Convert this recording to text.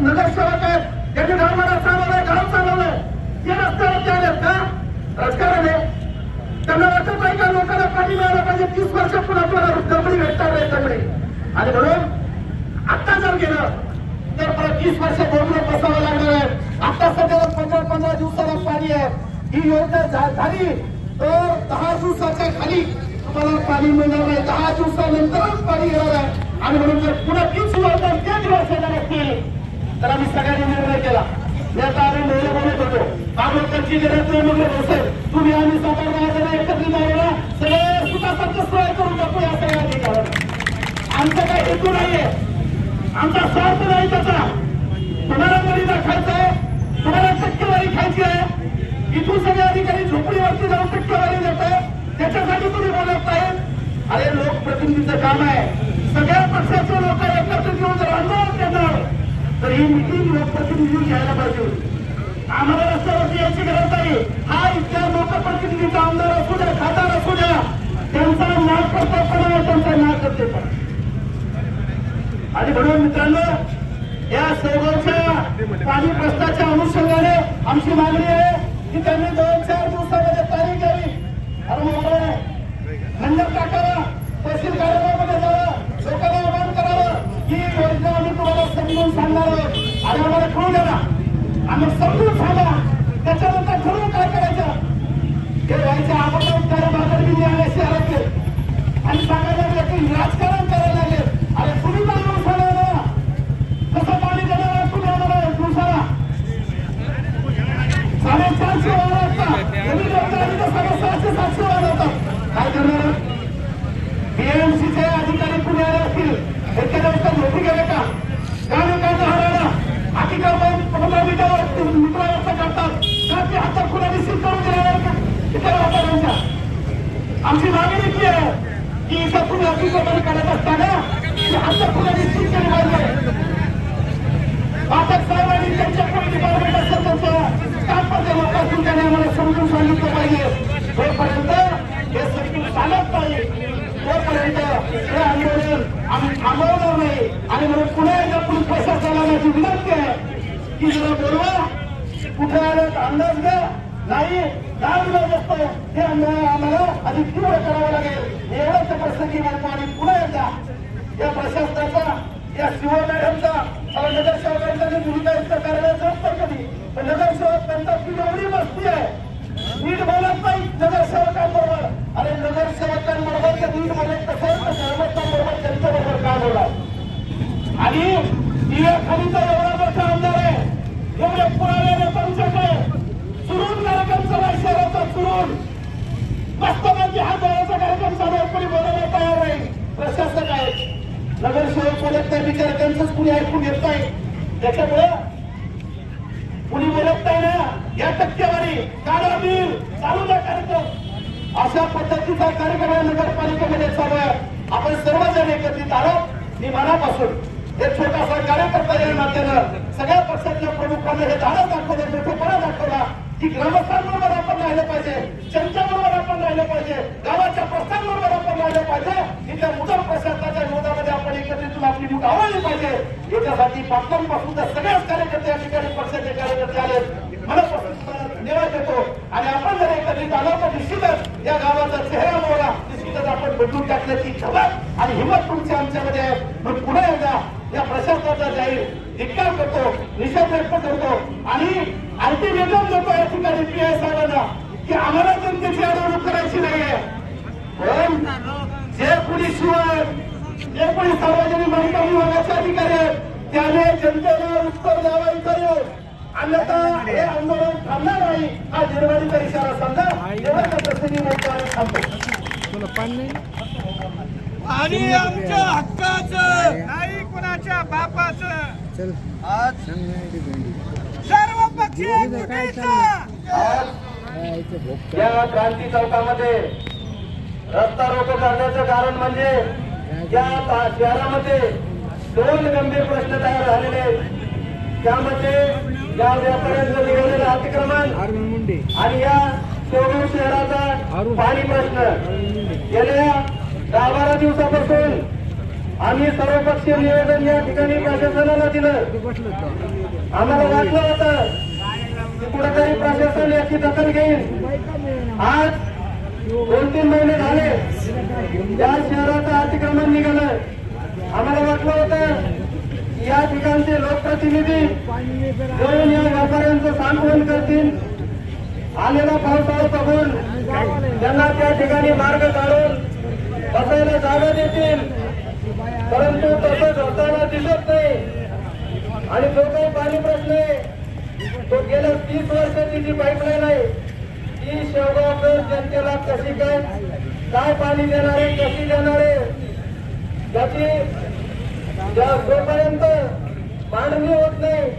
आहेत नगरसेवक आहेत. त्यांनी धर्माला चालवलंय गाव चालवलंय ते रस्त्यावर ते आलेत का? राजकारण. आहे त्यांना वाटत नाही का लोकांना पाणी मिळालं पाहिजे? तीस वर्ष पुन्हा आपल्याला दबडी भेटणार नाही दबडी आणि म्हणून आता जर गेलं तर मला तीस वर्ष बोलून बसावं लागणार आहे. आता सध्याला पंधरा पंधरा दिवसाला पाणी आहे. ही योजना झाली तर दहा दिवसाच्या खाली तुम्हाला पाणी मिळणार नाही. दहा दिवसानंतरच पाणी येणार आहे. आणि म्हणून जर पुन्हा तीच वर्ष तेच वर्ष येणार असतील तर आम्ही सगळ्यांनी निर्णय केला. याचा आम्ही महिला बोलत होतो कामगारांची गरज नाही म्हणलं नसेल तुम्ही आम्ही सातारा महाजन एकत्रित आलेला सगळे सुखासारखं सोय करून टाकू या सगळ्या ठिकाणी. आमचा काही हेतू नाहीये. आमचा स्वार्थ नाही त्याचा. तुम्हाला गरीब खायचं आहे? तुम्हाला टक्केवारी खायची आहे? इथून सगळे अधिकारी झोपडीवरती जाऊन टक्केवारी देत आहे त्याच्यासाठी तुम्ही बोलत नाही. अरे लोकप्रतिनिधीचं काम आहे. सगळ्या पक्षाचे लोक एकत्रित येऊन जर आंदोलन करणार तर ही मिटिंग लोकप्रतिनिधी घ्यायला पाहिजे. होती. आम्हाला रस्त्यावरती यायची गरज नाही. हा इथल्या लोकप्रतिनिधीचा आमदार असू द्या खासदार असू द्या त्यांचा नाग कर्तव्यपणा आहे त्यांचा नाग कर्तव्यपणा आणि म्हणून मित्रांनो या सर्वांच्या पाणी प्रश्नाच्या अनुषंगाने आमची मागणी आहे की त्यांनी दोन चार दिवसामध्ये तारीख द्यावी अरे मोकळे खंडक टाकावा तहसील कार्यालयामध्ये जावा लोकांना आवाहन करावं ही योजना आम्ही तुम्हाला समजून सांगणार आणि आम्हाला कळू आम्ही समजून सांगा. त्याच्यानंतर ठरवून काय करायचं? हे व्हायच्या अगोदर त्या मागणी आल्या शहरातले आणि सांगायला राजकारण करायला लागले अरे तुम्ही पण येऊन सांगा ना कसं पाणी देणार आहे तुम्ही आम्हाला दिवसाला साडेचारशे वाढवतात कमी लोकांनी तर साडेसहाशे सातशे वाढवतात काय करणार बीएमसीचे अधिकारी पुणे आले असतील एखाद्या वाजता झोपी गेले का का लोकांना हरवला अधिकार पंधरा मिनिटावर मित्रावस्था करतात का ते हातात खुला सील करून दिल्यावर इतर वाटाड्यांच्या आमची मागणी ती आहे की इथं तुम्ही अतिक्रमण करत असताना आता हातात खुला सील केले पाहिजे. पाठक साहेबांनी त्यांच्या कोणी डिपार्टमेंट असतात त्यांचं तात्पर्य लोक असून त्यांनी आम्हाला समजून सांगितलं पाहिजे. जोपर्यंत हे सर्किट चालत नाही तोपर्यंत हे आंदोलन आम्ही थांबवणार नाही. आणि म्हणून पुन्हा एकदा पोलीस प्रशासनाला माझी विनंती आहे की जरा बोलवा. कुठे आलं अंदाज द्या नाही दहा दिवस असतो हे आम्हाला अधिक तीव्र करावं लागेल. एवढंच प्रसंगी म्हणतो आणि पुन्हा एकदा या प्रशासनाचा या शिवाय मॅडमचा मला नगरसेवकांचा जे भूमिका इतकं असतं कधी पण नगरसेवक त्यांचा ती एवढी मस्ती आहे. नीट बोलत नाही नगरसेवकांबरोबर. अरे नगर ते नीट बोलत तसं ग्रामस्थांबरोबर त्यांच्याबरोबर का बोला आणि दिव्या खालीचा एवढा मोठा आमदार आहे एवढे पुरावे नेत्यांच्याकडे चुरून कार्यक्रम चालू शहराचा चुरून वास्तवाची हा डोळ्याचा कार्यक्रम चालू आहे, कोणी बोलायला तयार नाही प्रशासक आहे नगरसेवक बोलत त्यांचंच कुणी ऐकून घेत नाही. त्याच्यामुळं कुणी बोलत नाही ना या टक्केवारी काढा बिल चालू द्या कार्यक्रम. अशा पद्धतीचा कार्यक्रम या नगरपालिकेमध्ये चालू आहे. आपण सर्वजण एकत्रित आलो मी मनापासून एक छोटासा कार्यकर्ता या नात्यानं सगळ्या पक्षातल्या प्रमुखांना हे धाडस दाखवलं मोठेपणा दाखवला की ग्रामस्थांबरोबर आपण राहिलं पाहिजे जनतेबरोबर आपण राहिलं पाहिजे गावाच्या प्रश्नांबरोबर आपण राहिलं पाहिजे इथल्या मुदत प्रशासनाच्या विरोधामध्ये आपण एकत्रित येऊन पाहिजे. याच्यासाठी पाटलांपासून तर सगळ्याच कार्यकर्ते या ठिकाणी पक्षाचे कार्यकर्ते आले. मनापासून निवास धन्यवाद देतो. आणि आपण जर एकत्रित आलो तर निश्चितच या गावाचा चेहरा मोहरा निश्चितच आपण बदलून टाकण्याची खबर आणि हिंमत तुमची आमच्यामध्ये आहे. म्हणून पुन्हा एकदा या प्रशासनाचा जाहीर धिक्कार करतो निषेध व्यक्त करतो. आणि अल्टिमेटम देतो या ठिकाणी पी आय साहेबांना की आम्हाला जनतेची अडवणूक करायची नाहीये पण जे कुणी शिवाय जे कोणी सार्वजनिक माहिती विभागाचे अधिकारी आहेत. त्याने जनतेला उत्तर द्यावं येऊन अन्यथा हे आंदोलन थांबणार नाही. हा निर्वाणीचा इशारा समजा एवढा त्या प्रसंगी म्हणतो आणि थांबतो आणि आमच्या हक्काचं नाही. कुणाच्या बापाचं. आज सर्व पक्षीय या क्रांती चौकामध्ये रस्ता रोको करण्याचं कारण म्हणजे या शहरामध्ये दोन गंभीर प्रश्न तयार झालेले. त्यामध्ये या व्यापाऱ्यांचं निघालेलं अतिक्रमण आणि या सोगूर शहराचा पाणी प्रश्न. गेल्या दहा बारा दिवसापासून आम्ही सर्वपक्षीय निवेदन या ठिकाणी प्रशासनाला दिलं. आम्हाला वाटलं होतं कुठेतरी प्रशासन याची दखल घेईल. आज दोन तीन महिने झाले. या शहराचं अतिक्रमण निघालं. आम्हाला वाटलं होतं या ठिकाणचे लोकप्रतिनिधी जाऊन या व्यापाऱ्यांचं सांत्वन करतील. आलेला पावसाळा बघून त्यांना त्या ठिकाणी मार्ग काढून बसायला जागा देतील. परंतु तसंच होताना दिसत नाही. आणि जो काही पाणी प्रश्न आहे तो गेल्या तीस वर्षाची जी पाईपलाईन आहे ती शेवगावकर जनतेला कशी काय काय पाणी देणार आहे कशी देणार? आहे त्याची जोपर्यंत मांडणी होत नाही.